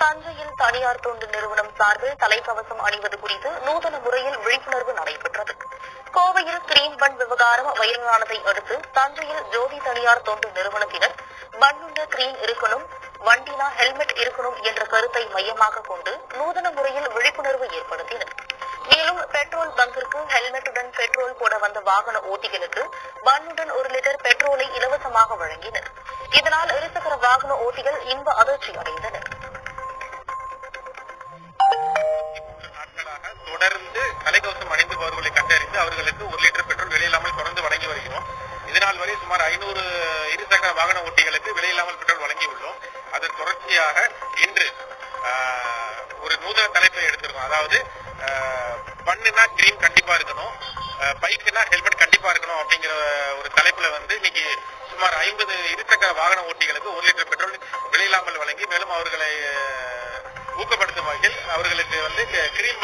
தஞ்சையில் தனியார் தொண்டு நிறுவனம் சார்பில் தலைக்கவசம் அணிவது குறித்து நூதன முறையில் விழிப்புணர்வு நடைபெற்றது. கோவையில் கிரீன் பன் விவகாரம் வைரலானதை அடுத்து தஞ்சையில் ஜோதி தனியார் தொண்டு நிறுவனத்தினர் பன்னுள்ள கிரீன் இருக்கணும் வண்டினா ஹெல்மெட் இருக்கணும் என்ற கருத்தை மையமாக கொண்டு நூதன முறையில் விழிப்புணர்வு ஏற்படுத்தினர். மேலும் பெட்ரோல் பங்கிற்கு ஹெல்மெட்டுடன் பெட்ரோல் போட வந்த வாகன ஓட்டிகளுக்கு பண்ணுடன் ஒரு லிட்டர் பெட்ரோலை இலவசமாக வழங்கினர். இதனால் இருசக்கர வாகன ஓட்டிகள் இன்ப அதிர்ச்சி அடைந்தனர் ஐநூறு இருசக்கர வாகன ஓட்டிகளுக்கு விலையில்லாமல் பெட்ரோல் வழங்கியுள்ளோம். அதன் தொடர்ச்சியாக இன்று ஆஹ், ஒரு நூதன தலைப்பை எடுத்திருக்கோம். அதாவது பண்ணுனா கிரீம் கண்டிப்பா இருக்கணும் பைக்குனா ஹெல்மெட் கண்டிப்பா இருக்கணும் அப்படிங்கிற ஒரு தலைப்புல வந்து இன்னைக்கு சுமார் ஐம்பது இருசக்கர வாகன ஓட்டிகளுக்கு ஒரு லிட்டர் பெட்ரோல் விலையில்லாமல் வழங்கி மேலும் அவர்களை ஊக்கப்படுத்தும் வகையில் அவர்களுக்கு வந்து கிரீம்